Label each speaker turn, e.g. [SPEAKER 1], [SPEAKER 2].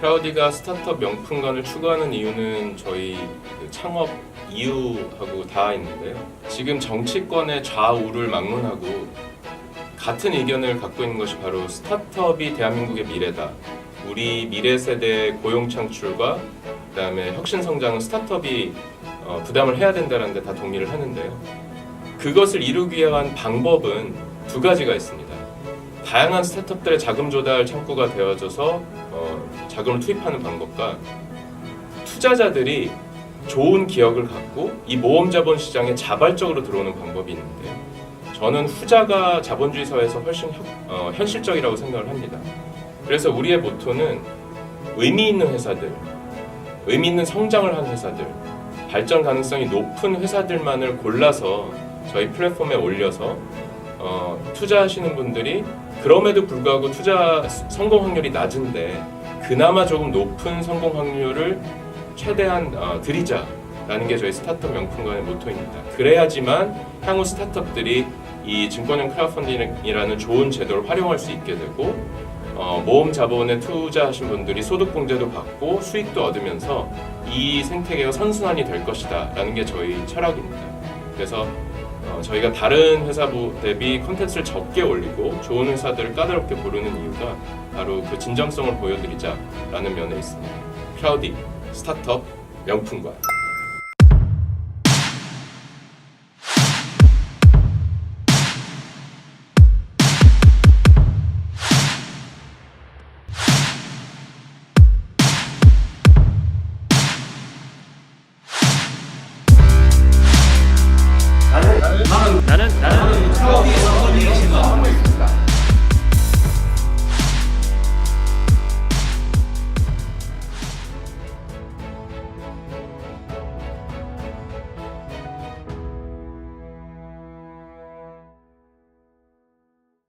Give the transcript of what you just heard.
[SPEAKER 1] 크라우디가 스타트업 명품관을 추구하는 이유는 저희 그 창업 이유하고 다 있는데요. 지금 정치권의 좌우를 막론하고 같은 의견을 갖고 있는 것이 바로 스타트업이 대한민국의 미래다. 우리 미래 세대의 고용 창출과 그다음에 혁신 성장은 스타트업이 어, 부담을 해야 된다는 데 다 동의를 하는데요. 그것을 이루기 위한 방법은 두 가지가 있습니다. 다양한 스타트업들의 자금 조달 창구가 되어져서 어, 자금을 투입하는 방법과 투자자들이 좋은 기억을 갖고 이 모험 자본 시장에 자발적으로 들어오는 방법이 있는데요. 저는 후자가 자본주의 사회에서 훨씬 현- 어, 현실적이라고 생각을 합니다. 그래서 우리의 모토는 의미 있는 회사들, 의미 있는 성장을 한 회사들, 발전 가능성이 높은 회사들만을 골라서 저희 플랫폼에 올려서 어, 투자하시는 분들이 그럼에도 불구하고 투자 성공 확률이 낮은데 그나마 조금 높은 성공 확률을 최대한 어, 드리자라는 게 저희 스타트업 명품관의 모토입니다. 그래야지만 향후 스타트업들이 이 증권형 크라우드펀딩이라는 좋은 제도를 활용할 수 있게 되고 어, 모험 자본에 투자하신 분들이 소득 공제도 받고 수익도 얻으면서 이 생태계가 선순환이 될 것이다 라는 게 저희 철학입니다. 그래서 어, 저희가 다른 회사부 대비 컨텐츠를 적게 올리고 좋은 회사들을 까다롭게 고르는 이유가 바로 그 진정성을 보여드리자라는 면에 있습니다. 크라우디 스타트업 명품관 나는 나는 나는.